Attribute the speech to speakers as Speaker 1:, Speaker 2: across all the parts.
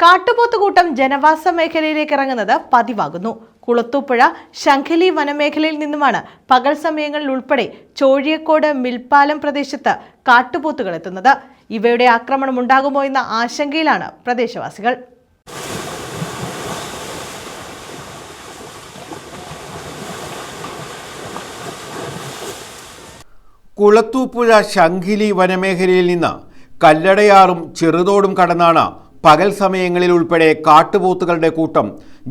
Speaker 1: കാട്ടുപോത്തുകൂട്ടം ജനവാസ മേഖലയിലേക്ക് ഇറങ്ങുന്നത് പതിവാകുന്നു. കുളത്തൂപ്പുഴ ശംഖലി വനമേഖലയിൽ നിന്നുമാണ് പകൽ സമയങ്ങളിൽ ഉൾപ്പെടെ ചോഴിയക്കോട് മിൽപ്പാലം പ്രദേശത്ത് കാട്ടുപോത്തുകൾ എത്തുന്നത്. ഇവയുടെ ആക്രമണം ഉണ്ടാകുമോ എന്ന ആശങ്കയിലാണ് പ്രദേശവാസികൾ.
Speaker 2: കുളത്തൂപ്പുഴ ശംഖിലി വനമേഖലയിൽ നിന്ന് കല്ലടയാറും ചെറുതോടും കടന്നാണ് പകൽ സമയങ്ങളിൽ ഉൾപ്പെടെ കാട്ടുപോത്തുകളുടെ കൂട്ടം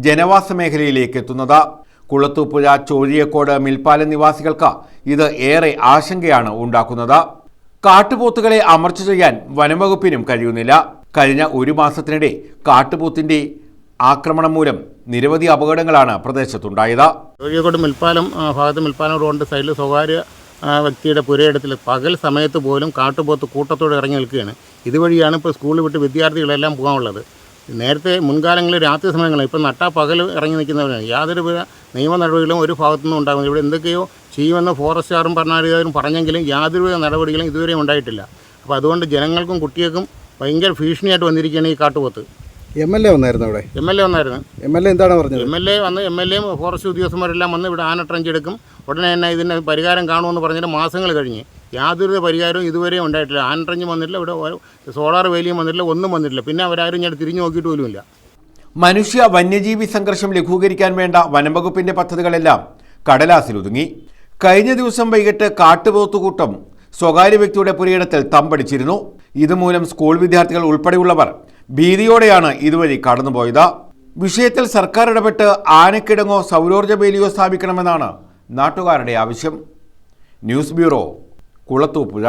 Speaker 2: ജനവാസ മേഖലയിലേക്ക് എത്തുന്നത്. കുളത്തൂപ്പുഴ ചോഴിയക്കോട് മിൽപ്പാലം നിവാസികൾക്ക് ഇത് ഏറെ ആശങ്കയാണ് ഉണ്ടാക്കുന്നത്. കാട്ടുപോത്തുകളെ അമർച്ച ചെയ്യാൻ വനംവകുപ്പിനും കഴിയുന്നില്ല. കഴിഞ്ഞ ഒരു മാസത്തിനിടെ കാട്ടുപോത്തിന്റെ ആക്രമണം മൂലം നിരവധി അപകടങ്ങളാണ് പ്രദേശത്തുണ്ടായത്.
Speaker 3: ചോഴിയക്കോട് മിൽപ്പാലം ഭാഗത്ത് മിൽപ്പാലം റോഡ് സൈഡിൽ സ്വകാര്യ ആ, വ്യക്തിയുടെ പുരയിടത്തിൽ പകൽ സമയത്ത് പോലും കാട്ടുപോത്ത് കൂട്ടത്തോടെ ഇറങ്ങി നിൽക്കുകയാണ്. ഇതുവഴിയാണ് ഇപ്പോൾ സ്കൂളിൽ വിട്ട് വിദ്യാർത്ഥികളെല്ലാം പോകാനുള്ളത്. നേരത്തെ മുൻകാലങ്ങളിൽ രാത്രി സമയങ്ങളിൽ ഇപ്പം നട്ടാ പകൽ ഇറങ്ങി നിൽക്കുന്നവരാണ്. യാതൊരു നിയമ നടപടികളും ഒരു ഭാഗത്തുനിന്നും ഉണ്ടാകുന്നില്ല. ഇവിടെ എന്തൊക്കെയോ ചെയ്യുമെന്ന് ഫോറസ്റ്റുകാരും ഭരണാധികാരും പറഞ്ഞെങ്കിലും യാതൊരുവിധ നടപടികളും ഇതുവരെ ഉണ്ടായിട്ടില്ല. അപ്പോൾ അതുകൊണ്ട് ജനങ്ങൾക്കും കുട്ടികൾക്കും ഭയങ്കര ഭീഷണിയായിട്ട് വന്നിരിക്കുകയാണ് ഈ കാട്ടുപോത്ത്.
Speaker 4: എം എൽ എ വന്നായിരുന്നു അവിടെ?
Speaker 3: എം എൽ എ വന്നായിരുന്നു.
Speaker 4: എം എൽ എ എന്താണ് പറഞ്ഞത്?
Speaker 3: എം എൽ എ വന്ന് എം എൽ എയും ഫോറസ്റ്റ് ഉദ്യോഗസ്ഥന്മാരെല്ലാം വന്ന് ഇവിടെ ആന ട്രഞ്ച് എടുക്കും. ഉടനെ തന്നെ ഇതിന് പരിഹാരം കാണുമെന്ന് പറഞ്ഞിട്ട് മാസങ്ങൾ കഴിഞ്ഞ്. യാതൊരു പരിഹാരവും ഇതുവരെ ഉണ്ടായിട്ടില്ല. ആന ട്രഞ്ച് വന്നിട്ടില്ല ഇവിടെ സോളാർ വേലിയും വന്നിട്ടില്ല ഒന്നും വന്നിട്ടില്ല. പിന്നെ അവരാരും ഞാൻ തിരിഞ്ഞു നോക്കിയിട്ട് പോലുമില്ല.
Speaker 2: മനുഷ്യ വന്യജീവി സംഘർഷം ലഘൂകരിക്കാൻ വേണ്ട വനംവകുപ്പിന്റെ പദ്ധതികളെല്ലാം കടലാസിൽ കടലാസിലൊതുങ്ങി കഴിഞ്ഞ ദിവസം വൈകിട്ട് കാട്ടുപോത്തുകൂട്ടം സ്വകാര്യ വ്യക്തിയുടെ പുരയിടത്തിൽ തമ്പടിച്ചിരുന്നു. ഇതുമൂലം സ്കൂൾ വിദ്യാർത്ഥികൾ ഉൾപ്പെടെയുള്ളവർ ഭീതിയോടെയാണ് ഇതുവഴി കടന്നുപോയത്. വിഷയത്തിൽ സർക്കാർ ഇടപെട്ട് ആനക്കിടങ്ങോ സൗരോർജ വേലിയോ സ്ഥാപിക്കണമെന്നാണ് നാട്ടുകാരുടെ ആവശ്യം. News bureau Kulathupuzha.